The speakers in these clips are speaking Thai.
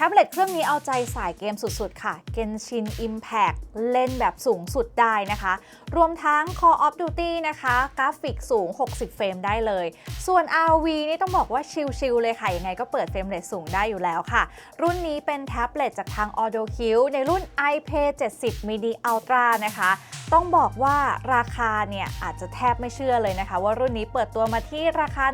ท็บเล็ตเครื่องนี้เอาใจสายเกมสุดๆ ค่ะ Genshin Impact เล่นแบบสูงสุดได้นะคะ รวมทั้ง Call of Duty นะคะ กราฟิกสูง 60 เฟรมได้เลย ส่วน RV นี่ต้องบอกว่าชิลๆเลยค่ะ ยังไงก็เปิดเฟรมเรทสูงได้อยู่แล้วค่ะ รุ่นนี้เป็นแท็บเล็ตจากทาง a u d o Q ในรุ่น iPay 70 mini Ultra นะคะ ต้องบอกว่าราคาเนี่ยอาจจะแทบไม่เชื่อเลยนะคะ ว่ารุ่นนี้เปิดตัวมาที่ราคา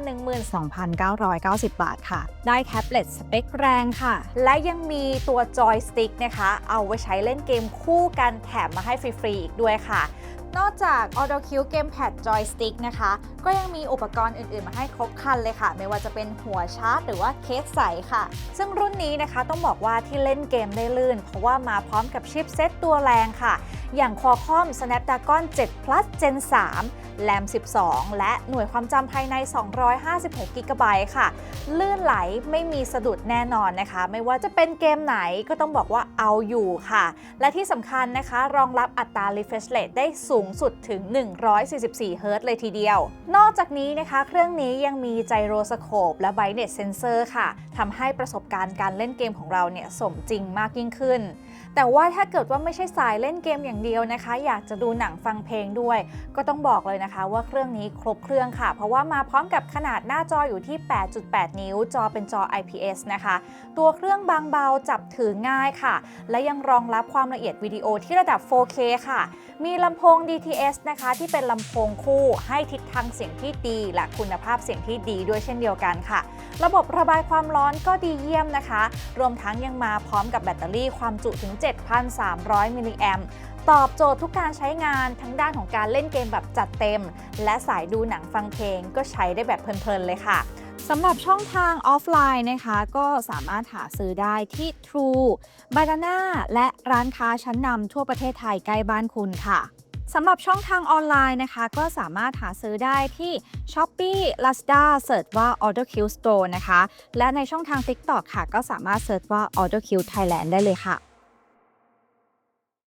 2,990 บาทค่ะ ได้แท็บเล็ตสเปคแรงค่ะ และยังมีตัวจอยสติ๊กนะคะ เอาไว้ใช้เล่นเกมคู่กันแถมมาให้ฟรีๆอีกด้วยค่ะ นอกจาก Auto Q Gamepad Joystick นะคะ ก็ยังมีอุปกรณ์อื่น ๆ มาให้ครบครันเลยค่ะ ไม่ว่าจะเป็นหัวชาร์จ หรือว่าเคสใสค่ะ ซึ่งรุ่นนี้นะคะต้องบอกว่าที่เล่นเกมได้ลื่น เพราะว่ามาพร้อมกับชิปเซตตัวแรงค่ะ อย่าง Qualcomm Snapdragon 7 Plus Gen 3แรม12 และหน่วยความจำภายใน 256 g b ค่ะ ลื่นไหลไม่มีสะดุดแน่นอนนะคะ ไม่ว่าจะเป็นเกมไหนก็ต้องบอกว่าเอาอยู่ค่ะ และที่สำคัญนะคะ รองรับอัตรา refresh rate ได้สูงสุดถึง 144 Hz เลยทีเดียว นอกจากนี้นะคะ เครื่องนี้ยังมีไจโรสโคปและ brightness sensor ค่ะทำให้ประสบการณ์การเล่นเกมของเราเนี่ยสมจริงมากยิ่งขึ้น แต่ว่าถ้าเกิดว่าไม่ใช่สายเล่นเกมอย่างเดียวนะคะ อยากจะดูหนังฟังเพลงด้วย ก็ต้องบอกเลยนะคะ ว่าเครื่องนี้ครบเครื่องค่ะ เพราะว่ามาพร้อมกับขนาดหน้าจออยู่ที่ 8.8 นิ้ว จอเป็นจอ IPS นะคะ ตัวเครื่องบางเบาจับถือง่ายค่ะ และยังรองรับความละเอียดวิดีโอที่ระดับ 4K ค่ะ มีลำโพง DTS นะคะที่เป็นลำโพงคู่ให้ทิศทางเสียงที่ดี และคุณภาพเสียงที่ดีด้วยเช่นเดียวกันค่ะ ระบบระบายความร้อนก็ดีเยี่ยมนะคะ รวมทั้งยังมาพร้อมกับแบตเตอรี่ความจุถึง 7,300 มิลลิแอมตอบโจทย์ทุกการใช้งานทั้งด้านของการเล่นเกมแบบจัดเต็ม และสายดูหนังฟังเพลงก็ใช้ได้แบบเพลินๆเลยค่ะสำหรับช่องทางออฟไลน์นะคะ ก็สามารถหาซื้อได้ที่ True b a n a n a และร้านค้าชั้นนำทั่วประเทศไทยใกล้บ้านคุณค่ะ สำหรับช่องทางออนไลน์นะคะ ก็สามารถหาซื้อได้ที่ Shopee Lazada เสิร์ชว่า Order Q Store นะคะ และในช่องทาง TikTok ค่ะ ก็สามารถเสิร์ชว่า Order Q Thailand ได้เลยค่ะ